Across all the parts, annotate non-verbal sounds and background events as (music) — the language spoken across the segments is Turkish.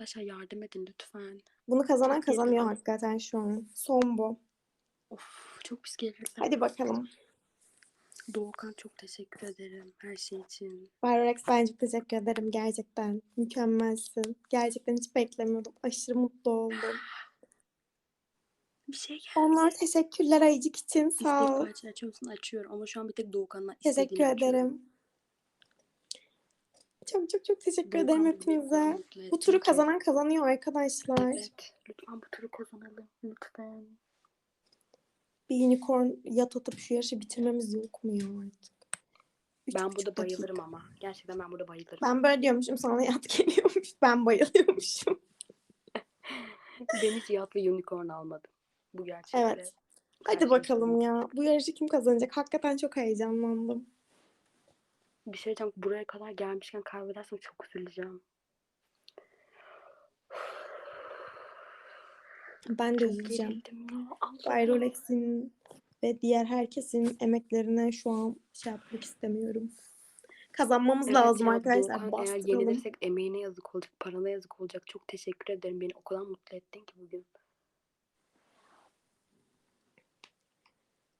Arkadaşlar yardım edin lütfen. Bunu kazanan kazanıyor hakikaten şu an. Son bu. Of çok pis gerildim. Hadi bakalım. Doğukan çok teşekkür ederim her şey için. Bayrolex ben çok teşekkür ederim gerçekten. Mükemmelsin. Gerçekten hiç beklemiyordum. Aşırı mutlu oldum. Bir şey geldi. Onlar teşekkürler ayıcık için. Sağ ol. açıyor musun? Açıyorum ama şu an bir tek Doğukan'la Teşekkür istediğini açıyorum. Çok çok çok teşekkür Doğukan ederim hepinize. Bu turu kazanan kazanıyor arkadaşlar. Evet. Lütfen bu turu kazanalım. Lütfen. Bir unicorn yat atıp şu yarışı bitirmemiz yok mu ya artık? Üç Ben buçuk burada dakika. bayılırım ama. Gerçekten ben burada bayılırım. Ben böyle diyormuşum sana yat geliyormuş. Ben bayılıyormuşum. (laughs) Ben hiç yat ve unicorn almadım. Bu gerçekte. Evet. Hadi Gerçekten. bakalım ya. Bu yarışı kim kazanacak? Hakikaten çok heyecanlandım. Bir şey diyeceğim. Buraya kadar gelmişken kaybedersem çok üzüleceğim. Ben de üzüleceğim. gerildim ya. Allah. Bay Rolex'in ve diğer herkesin emeklerine şu an şey yapmak istemiyorum. Kazanmamız Evet lazım ya, arkadaşlar. Doğukan eğer yenilirsek emeğine yazık olacak, parana yazık olacak. Çok teşekkür ederim. Beni o kadar mutlu ettin ki bugün.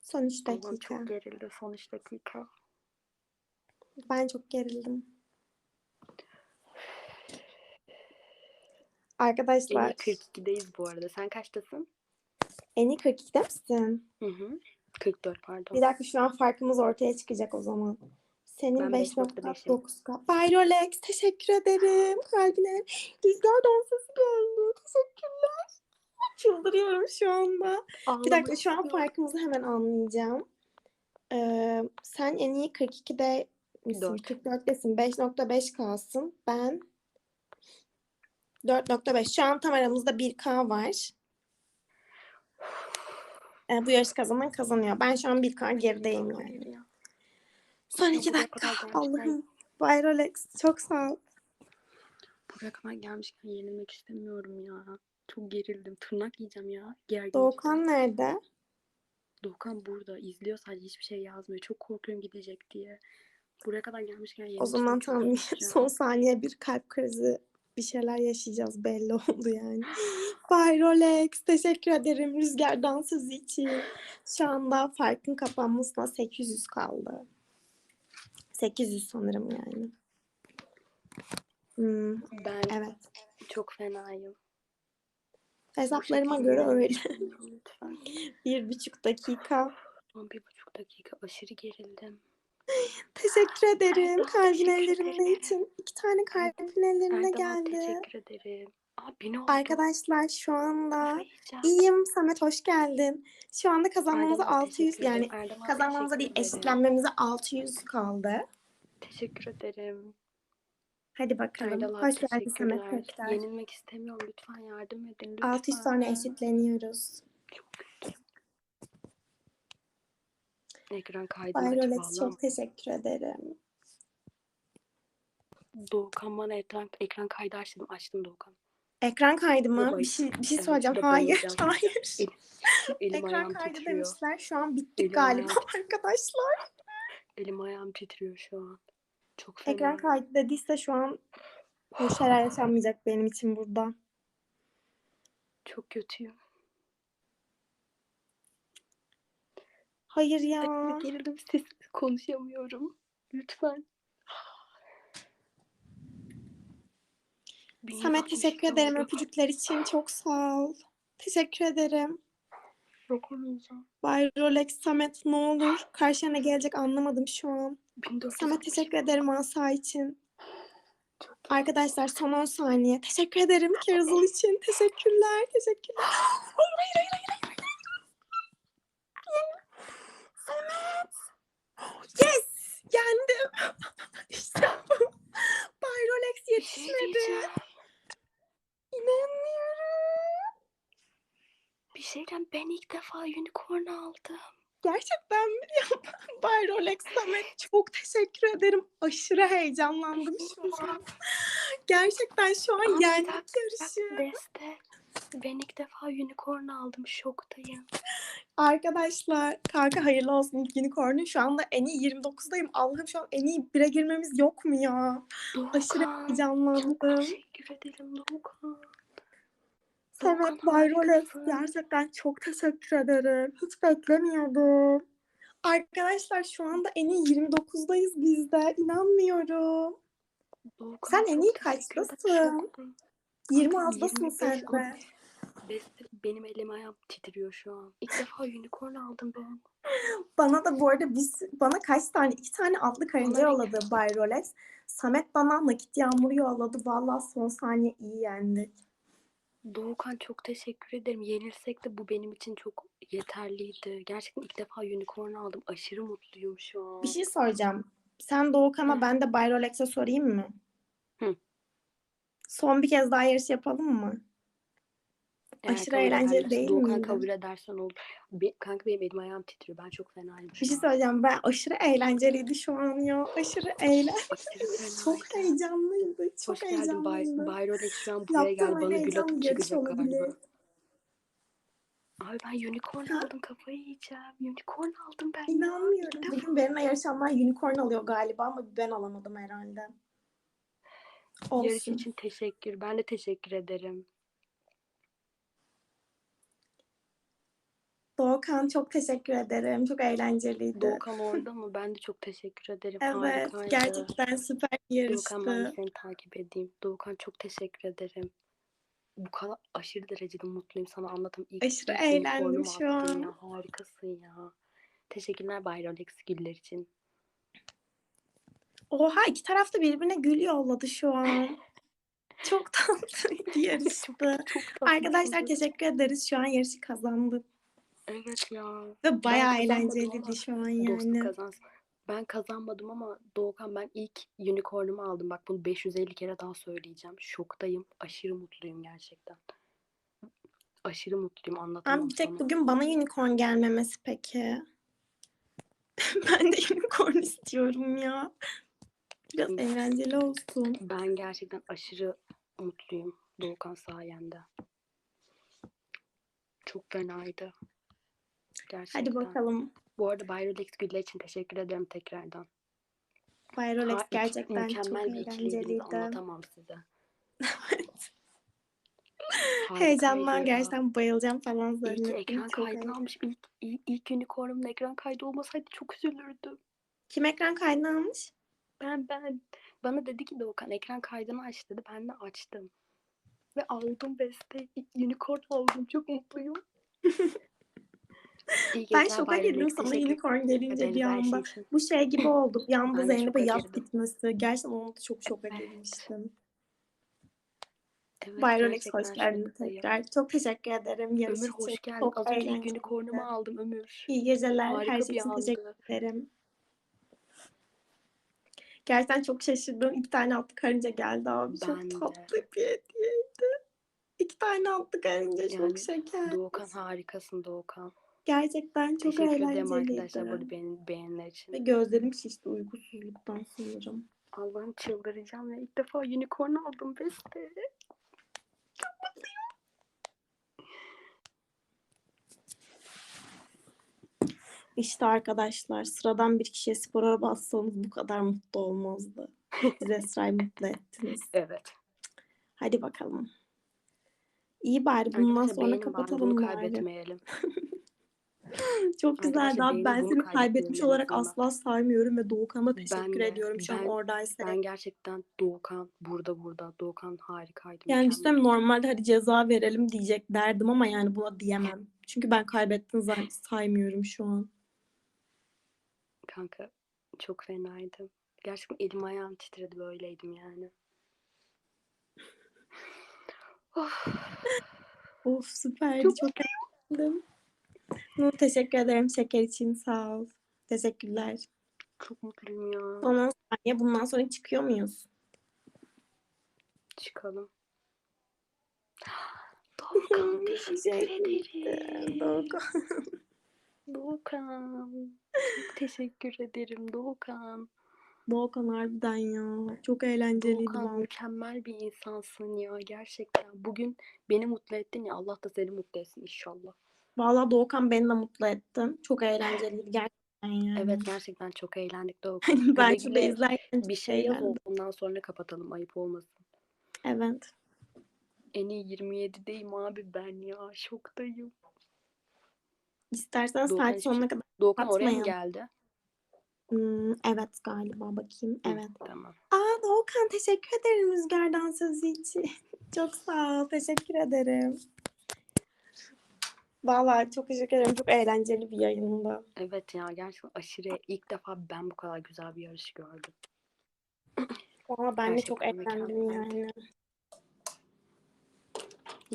Son 3 Allah'ım dakika. çok gerildi son 3 dakika. Ben çok gerildim. Arkadaşlar En 42'deyiz bu arada. Sen kaçtasın? en iyi 42'de misin? Hı hı. 44 pardon. Bir dakika şu an farkımız ortaya çıkacak o zaman. Senin Ben 5.5'im. 5.9K. Bay Rolex teşekkür ederim. Kalbine rüzgar dansası geldi. Teşekkürler. (laughs) Çıldırıyorum şu anda. Bir dakika şu an farkımızı hemen anlayacağım. Ee, sen en iyi 42'de misin? Dört. 44'tesin. 5.5 kalsın. Ben 4.5. Şu an tam aramızda 1K var. Ee, bu yarış kazanan kazanıyor. Ben şu an 1K gerideyim yani. Son Ya 2 buraya dakika. Allah'ım. Bay Rolex çok sağ ol. Buraya kadar gelmişken yenilmek istemiyorum ya. Çok gerildim. Tırnak yiyeceğim ya. Gergin. Doğukan nerede? Doğukan burada. izliyor sadece hiçbir şey yazmıyor. Çok korkuyorum gidecek diye. Buraya kadar gelmişken O yenilmek zaman çok tam üzüleceğim. son saniye bir kalp krizi bir şeyler yaşayacağız belli oldu yani. (gasps) Bay Rolex teşekkür ederim rüzgar dansözü için. Şu anda farkın kapanmasına 800 kaldı. 800 sanırım yani. Hmm, Ben evet. çok fenayım. Hesaplarıma göre öyle. (laughs) Bir buçuk dakika. Bir buçuk dakika aşırı gerildim. Teşekkür ederim Ay, kalbin ellerinde için. İki tane kalbin ellerine geldi. teşekkür ederim. Aa beni oldu. Arkadaşlar şu anda iyiyim. Samet hoş geldin. Şu anda kazanmamıza Erdem abi 600 teşekkür ederim. yani Erdem abi kazanmamıza değil eşitlenmemize 600 kaldı. Teşekkür ederim. Hadi bakalım. Erdal abi Hoş geldin Samet. Yenilmek istemiyorum. Lütfen yardım edin. Lütfen. 600 sonra eşitleniyoruz. Çok kötü. Ekran kaydı Bay açık Rolex valla. çok teşekkür ederim. Doğukan bana ekran, ekran kaydı açtım. Açtım Doğukan. Ekran kaydı mı? Bir şey, bir şey Evet, söyleyeceğim. ve Hayır, hayır. Elim Ekran kaydı titriyor. demişler. Şu an bittik Elim galiba ayağım (laughs) arkadaşlar. Elim ayağım titriyor şu an. Çok fena. Ekran kaydı dediyse şu an bir şeyler yaşanmayacak benim için burada. Çok kötüyüm. Hayır ya. Gerildim ses konuşamıyorum. Lütfen. Samet teşekkür ederim öpücükler için. Çok sağ ol. Teşekkür ederim. Yapamayacağım. Bay Rolex Samet ne olur. (gasps) Karşına gelecek anlamadım şu an. 1400 Samet teşekkür ederim asa için. Arkadaşlar son 10 saniye. Teşekkür ederim Kerzal (laughs) için. Teşekkürler. Teşekkürler. (gasps) Hayır hayır hayır hayır. hayır. Samet. Yes. Yendim. (laughs) işte. Bay Rolex şey yetişmedi. diyeceğim. İnanmıyorum. Bir şey diyeceğim. Ben ilk defa unicorn aldım. Gerçekten mi? (laughs) Bay Rolex Samet çok teşekkür ederim. Aşırı heyecanlandım şu an. Gerçekten şu an yendik yarışı. Beste. Ben ilk defa unicorn aldım. Şoktayım. Arkadaşlar kanka hayırlı olsun ilk unicorn'un. Şu anda en iyi 29'dayım. Allah'ım şu an en iyi 1'e girmemiz yok mu ya? Aşırı Doğukan. Çok heyecanlandım. teşekkür teşekkür ederim Doğukan. Bayroles harikasın. gerçekten çok teşekkür ederim. Hiç beklemiyordum. Arkadaşlar şu anda en iyi 29'dayız biz de. İnanmıyorum. Doğukan, Sen en çok iyi kaçtasın? Şoktayım. 26'dasın 25 sen de. Benim elim ayağım titriyor şu an. İlk defa unicorn aldım ben. Bana da bu arada biz, bana kaç tane? iki tane adlı karınca yolladı Bay Rolex. Samet bana nakit yağmuru yolladı. Vallahi son saniye iyi yendik. Doğukan çok teşekkür ederim. Yenilsek de bu benim için çok yeterliydi. Gerçekten ilk defa unicorn aldım. Aşırı mutluyum şu an. Bir şey soracağım. Sen Doğukan'a ben de Bay Rolex'e sorayım mı? Hı. Son bir kez daha yarış yapalım mı? Eğer aşırı kabul eğlenceli ederlerse, değil Doğukan miydi? kabul edersen olur. Be- kanka benim elim ayağım titriyor. Ben çok fenayım şu Bir şey an. söyleyeceğim. Ben aşırı eğlenceliydi şu an ya. Aşırı eğlen. Aşırı Çok heyecanlıydı. Çok Hoş geldin Bay, heyecanlıydı. Bay Rolex şu an buraya Yaptığım gel. en Bana gül heyecanlı atıp yarış çıkacak olabilir. galiba. Abi ben unicorn aldım. Kafayı yiyeceğim. Unicorn aldım ben. ya. İnanmıyorum. İlk defa. Bugün benimle yarışanlar unicorn alıyor galiba ama ben alamadım herhalde. Yarış Olsun. için teşekkür. Ben de teşekkür ederim. Doğukan çok teşekkür ederim. Çok eğlenceliydi. Doğukan orada mı? Ben de çok teşekkür ederim. Evet, Harikaydı. gerçekten süper bir Doğukan ben de yarıştı. seni takip edeyim. Doğukan çok teşekkür ederim. Bu kadar aşırı derecede mutluyum sana anlatamam. İlk, Aşırı eğlendim şu an. Ya. Harikasın ya. Teşekkürler Bay Rolex güller için. Oha iki taraf da birbirine gül yolladı şu an. (laughs) Çok tatlı yarıştı. Çok tatlısın. Arkadaşlar teşekkür ederiz. Şu an yarışı kazandık. Evet ya. Ve bayağı eğlenceliydi şu an yani. kazansın. Ben kazanmadım ama Doğukan ben ilk unicornumu aldım. Bak bunu 550 kere daha söyleyeceğim. Şoktayım. Aşırı mutluyum gerçekten. Aşırı mutluyum anlatamam Abi bir tek sana. bugün bana unicorn gelmemesi peki. (laughs) ben de unicorn istiyorum ya. Biraz eğlenceli olsun. Ben gerçekten aşırı mutluyum Doğukan sayende. Çok fenaydı. Gerçekten. Hadi bakalım. Bu arada Bay Rolex Güller için teşekkür ederim tekrardan. Bay Rolex Ha, iki- gerçekten çok mükemmel bir ikiliydiniz eğlenceliydi. anlatamam size. (laughs) Heyecandan Harikaydı. gerçekten bayılacağım falan zannettim. ekran Çok kaydını almış. İlk, ilk, ilk unicornumla ekran kaydı olmasaydı çok üzülürdüm. Kim ekran kaydını almış? Ben ben bana dedi ki Doğukan ekran kaydını aç dedi. Ben de açtım. Ve aldım beste. Unicorn aldım. Çok mutluyum. Ben şoka girdim sana unicorn gelince bir şey anda. için. Bu şey gibi (laughs) oldu. Bir anda Zeynep'e yaz gitmesi. Gerçekten onu da çok şoka Evet. girmiştim. Evet, Bay Rolex gerçekten hoş geldin tekrar. Çok teşekkür ederim yarış Ömür hoş geldin. Çok Az önce unicornumu aldım Ömür. İyi geceler. Harika Her şey için teşekkür ederim. Gerçekten çok şaşırdım. İki tane atlı karınca geldi abi. Çok Ben de. tatlı bir hediyeydi. İki tane atlı karınca çok Yani şeker. Doğukan harikasın Doğukan. Gerçekten çok Teşekkür ederim arkadaşlar eğlenceliydi. burada beğen, beğeniler için. Ve gözlerim şişti uykusuzluktan sanırım. Allah'ım çıldıracağım ya. İlk defa unicorn aldım beste. İşte arkadaşlar sıradan bir kişiye spor araba atsanız bu kadar mutlu olmazdı. Siz Esra'yı mutlu ettiniz. Evet. Hadi bakalım. İyi bari bundan Arkadaşlar sonra bunu kapatalım bari. kaybetmeyelim. (laughs) Çok güzeldi Arkadaşlar abi. Ben bunu seni kaybetmiş olarak azından. asla saymıyorum ve Doğukan'a teşekkür de, ediyorum şu an ben- oradaysa. Ben gerçekten Doğukan burada burada. Doğukan harikaydı. Yani mükemmel. üstüne normalde hadi ceza verelim diyecek derdim ama yani buna diyemem. Çünkü ben kaybettin zay- saymıyorum şu an. Kanka çok fenaydı. Gerçekten elim ayağım titredi böyleydim yani. Of, Of süperdi. Çok Çok, eğlendim. Nur teşekkür ederim şeker için sağ ol. Teşekkürler. çok mutluyum ya. Son 10 saniye bundan sonra çıkıyor muyuz? Çıkalım. (laughs) Doğukan Teşekkür ederim. Doğukan. Doğukan. Çok teşekkür ederim Doğukan. Doğukan harbiden ya. Çok eğlenceliydi Doğukan vallahi. mükemmel bir insansın ya gerçekten. Bugün beni mutlu ettin ya Allah da seni mutlu etsin inşallah. Valla Doğukan beni de mutlu ettin. Çok eğlenceliydi (laughs) gerçekten yani. Evet gerçekten çok eğlendik Doğukan. Hani ben şurada izlerken bir şey yaz ondan sonra kapatalım ayıp olmasın. Evet. En iyi 27'deyim abi ben ya. Şoktayım. İstersen Doğukan saat hiçbir sonuna kadar. Doğukan oraya mı geldi? Hmm, evet galiba bakayım. Hı, Evet. Tamam. Aa Doğukan teşekkür ederim Rüzgar'dan sözü için. (laughs) Çok sağ ol. Teşekkür ederim. Vallahi çok teşekkür ederim. Çok eğlenceli bir yayındı. Evet ya gerçekten aşırı ilk defa ben bu kadar güzel bir yarış gördüm. Valla ben de çok Gerçekten eğlendim mükemmeldi. yani.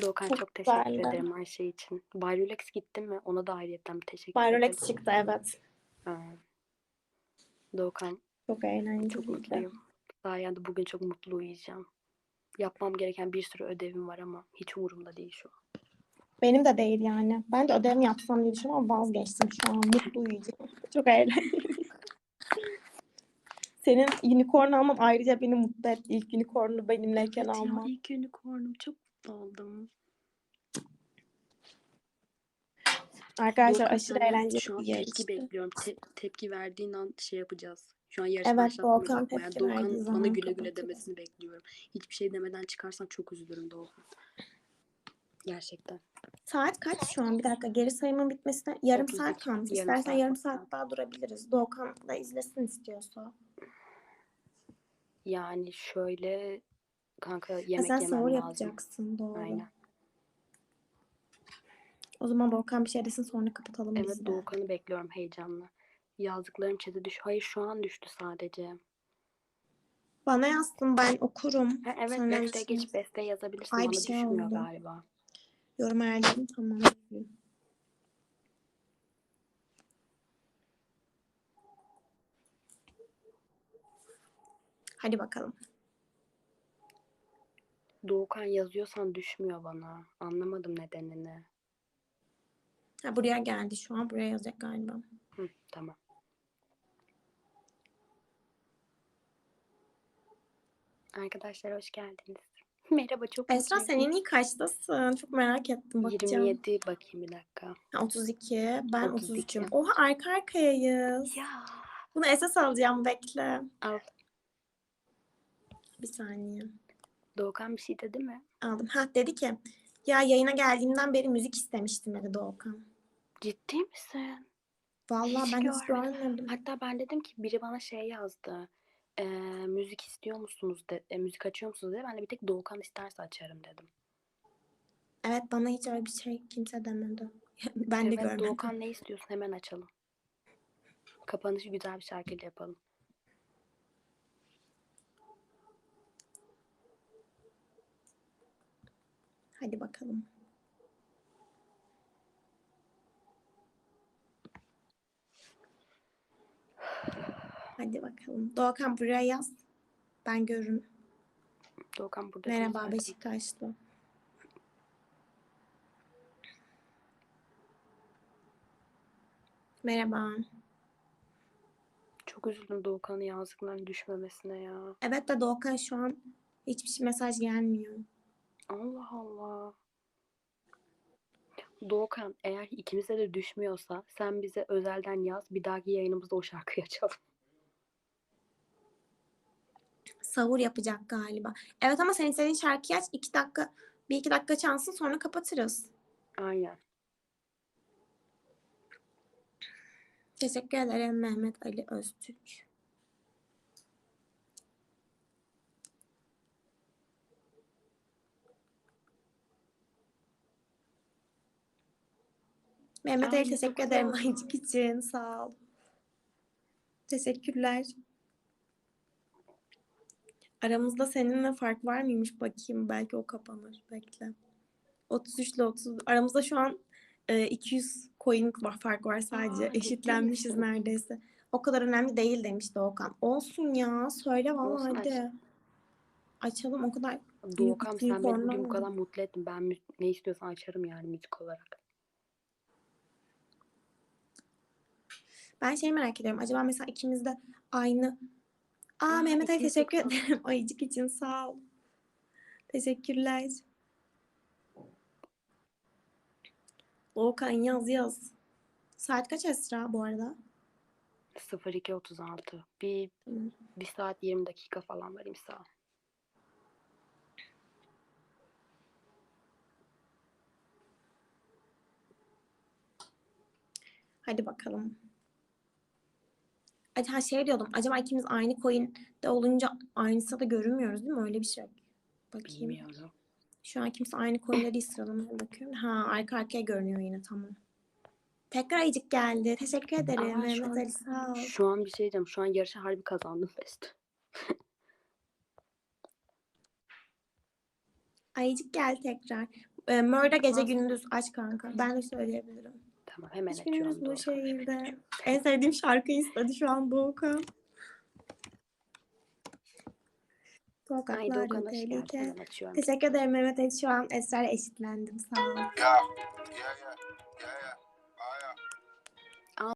Doğukan Çok çok, teşekkür güzeldi. ederim her şey için. Bay Rolex gittin mi? Ona da ayrıyetten bir teşekkür ederim. Byrolex çıktı evet. Ha. Doğukan Çok eğlenceliydi. çok mutluyum. Sayende bugün çok mutlu uyuyacağım. Yapmam gereken bir sürü ödevim var ama hiç umurumda değil şu an. Benim de değil yani. Ben de ödev mi yapsam diye düşünüyorum ama vazgeçtim şu an. Mutlu uyuyacağım. Çok eğlenceli. (laughs) Senin unicorn alman ayrıca beni mutlu etti. İlk unicorn'u benimleyken Evet ya, alman. ilk unicornum çok mutlu oldum. Arkadaşlar aşırı eğlenceli Şu an bir tepki yarıştı. bekliyorum. Te- tepki verdiğin an şey yapacağız. Şu an yarış Evet, başlatmaya Doğukan bakma. Yani tepki verdiği Doğukan'ın zaman bana güle güle kapatırız. demesini bekliyorum. Hiçbir şey demeden çıkarsan çok üzülürüm Doğukan. Gerçekten. Saat kaç şu an? Bir dakika geri sayımın bitmesine yarım 32, saat kalmış. yarım İstersen saat yarım saat daha durabiliriz. Doğukan da izlesin istiyorsa. Yani şöyle kanka Ha, yemek sen yemem sahur lazım. yapacaksın doğru. Aynen. O zaman Doğukan bir şey desin sonra kapatalım Evet de. Doğukan'ı bekliyorum heyecanla. Yazdıklarım chat'e düş. Hayır şu an düştü sadece. Bana yazsın ben okurum. Ha, evet Sonra beste mısınız? geç beste yazabilirsin. Ay, Bana bir şey düşmüyor oldu. galiba. Yorum ayarladım tamam. Hadi bakalım. Doğukan yazıyorsan düşmüyor bana. Anlamadım nedenini. Ha, buraya geldi şu an. Buraya yazacak galiba. Hı, tamam. Arkadaşlar hoş geldiniz. (laughs) Merhaba çok Esra senin iyi kaçtasın? Çok merak ettim. Bakacağım. 27 bakayım bir dakika. Ha, 32. Ben 32. 33'üm. Oha arka arkayayız. Ya. Bunu esas alacağım bekle. Al. Bir saniye. Doğukan bir şey dedi mi? Aldım. Ha dedi ki ya yayına geldiğimden beri müzik istemiştim dedi Doğukan. Ciddi misin? Vallahi Hiç ben hiç görmedim. Hatta ben dedim ki biri bana şey yazdı. Eee, müzik istiyor musunuz de, e, müzik açıyor musunuz dedi. Ben de bir tek Doğukan isterse açarım dedim. Evet bana hiç öyle bir şey kimse demedi. (laughs) ben de evet görmedim. Doğukan ne istiyorsun hemen açalım. Kapanışı güzel bir şarkıyla yapalım. Hadi bakalım. Hadi bakalım. Doğukan buraya yaz. Ben görürüm. Doğukan burada Merhaba. Beşiktaşlı. Merhaba. Çok üzüldüm Doğukan'ın yazdıklarının düşmemesine ya. Evet de Doğukan şu an hiçbir şey mesaj gelmiyor. Allah Allah. Doğukan eğer ikimize de düşmüyorsa sen bize özelden yaz. Bir dahaki yayınımızda o şarkıyı açalım. Sahur yapacak galiba. Evet ama sen istediğin şarkıyı aç. iki dakika, bir iki dakika çalsın sonra kapatırız. Aynen. Teşekkür ederim Mehmet Ali Öztürk. Mehmet Ali teşekkür ederim ayıcık için. Sağ ol. Teşekkürler. Aramızda seninle fark var mıymış bakayım. Belki o kapanır. Bekle. 33 ile 30. Aramızda şu an e, 200 coin var, fark var sadece. Aa, Eşitlenmişiz neredeyse. O kadar önemli değil demişti Okan. Olsun ya. Söyle vallahi Olsun, aç. hadi. Açalım o kadar. Doğukan sen beni bugün bu kadar mutlu ettin. Ben mü- ne istiyorsan açarım yani müzik olarak. Ben şeyi merak ediyorum. Acaba mesela ikimiz de aynı. Aa Aa, Mehmet Ali teşekkür ederim. (laughs) Ayıcık için sağ ol. Teşekkürler. Doğukan yaz yaz. Saat kaç Esra bu arada? 02.36. Bir, bir saat 20 dakika falan var imsa. Hadi bakalım. Acaba şey diyordum. Acaba ikimiz aynı coin'de olunca aynı sırada görünmüyoruz değil mi? Öyle bir şey. Bakayım. Bilmiyorum. Şu an kimse aynı coin'leri değil sıralamaya bakıyorum. Ha arka arkaya görünüyor yine tamam. Tekrar Ayıcık geldi. Teşekkür ederim. Aa, Mehmet an- Ali sağ ol. Şu an bir şey diyeceğim. Şu an yarışı harbi kazandım Best. (laughs) Ayıcık gel tekrar. Mörda gece gündüz aç kanka. Ben de söyleyebilirim. Tamam hemen Hiç gündüz açıyorum. bu Doğukan. şehirde. En sevdiğim şarkıyı istedi şu an Doğukan. Ay Sokaklarda Doğukan hoş geldin. tehlike. Hemen açıyorum. Teşekkür ederim Mehmet Ali. Şu an Esra'yla eşitlendim. Sağ ol. Yeah, yeah, yeah, yeah, yeah.